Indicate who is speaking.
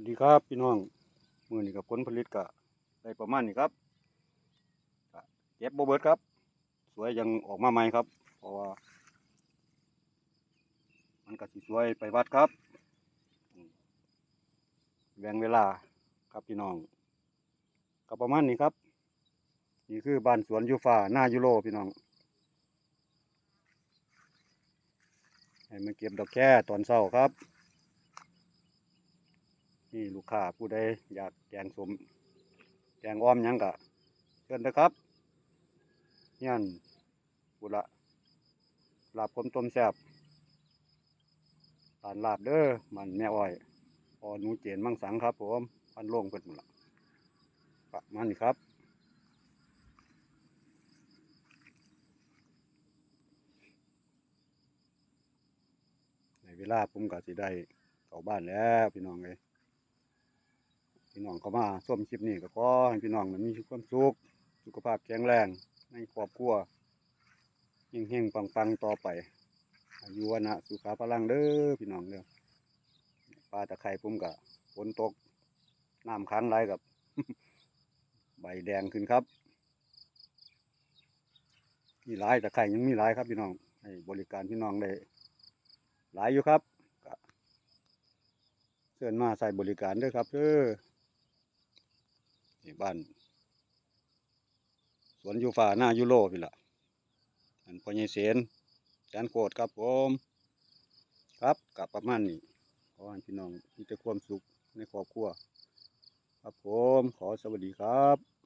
Speaker 1: วัสดีครับพี่น้องมือนี้กับผลผลิตก็ได้ประมาณนี้ครับเก็บโบเบิร์ดครับ สวยยังออกมาใหม่ครับ เพราะว่า มันก็สิสวยไปวัดครับแบ่งเวลาครับพี่น้องก็ประมาณนี้ครับ นี่คือบ้านสวนยูฟาหน้ายูโรพี่น้องให้มาเก็บดอกแค่ตอนเช้าครับ นี่ลูกค้าผู้ใดอยากแกงสมแกงอ้อมยังกะเชิญนะครับเนี่ยนบุละลาบผมต้มแซบตานลาบเด้อมันแม่อ้อยพอหนูเจนมังสังครับผมพันโล่งเพิ่นหมดละประมาณนี้ครับในเวลาผมก็สิได้เข้าบ้านแล้วพี่น้องเลย พี่น้องเขามาส้มคลิปนี้ก็ขอให้พี่น้องมันมีความสุขสุขภาพแข็งแรงในครอบครัวเฮงๆปังๆต่อไป อายุวนะสุขาพลังเด้อพี่น้องเด้อปลาตะไคร่ผมก็ฝนตกน้ำค้างไหลกับ ใบแดงขึ้นครับมีหลายตะไคร่ยังมีหลายครับพี่น้องให้บริการพี่น้องได้หลายอยู่ครับเชิญมาใส่บริการด้วยครับเด้อ ที่บ้าน สวนยูฟาหน้ายูโรพี่ละอันพอใหญ่เสนจานโคดครับผม ครับกับประมาณนี้ขอให้พี่น้องมีแต่ความสุขในครอบครัว ครับผม ขอสวัสดีครับ